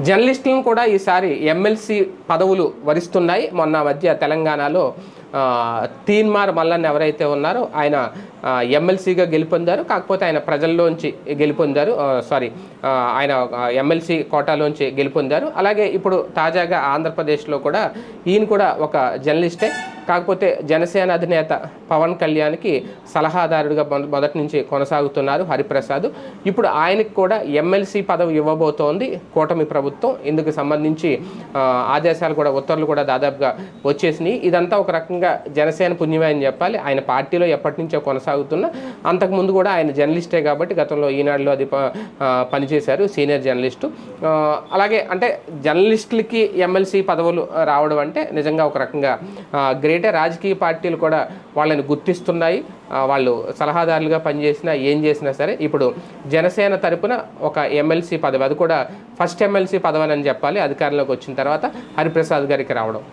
జర్నలిస్టులను కూడా ఈసారి ఎమ్మెల్సీ పదవులు వరిస్తున్నాయి. మొన్న మధ్య తెలంగాణలో తీన్మార్ మల్లన్ ఎవరైతే ఉన్నారో ఆయన ఎమ్మెల్సీగా గెలుపొందారు. కాకపోతే ఆయన ప్రజల్లోంచి గెలుపొందారు. సారీ ఆయన ఎమ్మెల్సీ కోటాలోంచి గెలుపొందారు. అలాగే ఇప్పుడు తాజాగా ఆంధ్రప్రదేశ్లో కూడా ఈయన కూడా ఒక జర్నలిస్టే. కాకపోతే జనసేన అధినేత పవన్ కళ్యాణ్కి సలహాదారుడిగా మొద- మొదటి నుంచి కొనసాగుతున్నారు హరిప్రసాద్. ఇప్పుడు ఆయనకు కూడా ఎమ్మెల్సీ పదవి ఇవ్వబోతోంది కూటమి ప్రభుత్వం. ఇందుకు సంబంధించి ఆదేశాలు కూడా ఉత్తర్వులు కూడా దాదాపుగా వచ్చేసినాయి. ఇదంతా ఒక రకంగా జనసేన పుణ్యమే అని చెప్పాలి. ఆయన పార్టీలో ఎప్పటి నుంచో కొనసాగుతున్న అంతకుముందు కూడా ఆయన జర్నలిస్టే కాబట్టి గతంలో ఈనాడులో అది ప- పనిచేశారు సీనియర్ జర్నలిస్టు. అలాగే అంటే జర్నలిస్టులకి ఎమ్మెల్సీ పదవులు రావడం అంటే నిజంగా ఒక రకంగా ఆ, ఏంటంటే రాజకీయ పార్టీలు కూడా వాళ్ళని గుర్తిస్తున్నాయి వాళ్ళు సలహాదారులుగా పనిచేసినా ఏం చేసినా సరే ఇప్పుడు జనసేన తరపున ఒక ఎమ్మెల్సీ పదవి అది కూడా ఫస్ట్ ఎమ్మెల్సీ పదవి అని చెప్పాలి అధికారంలోకి వచ్చిన తర్వాత హరిప్రసాద్ గారికి రావడం.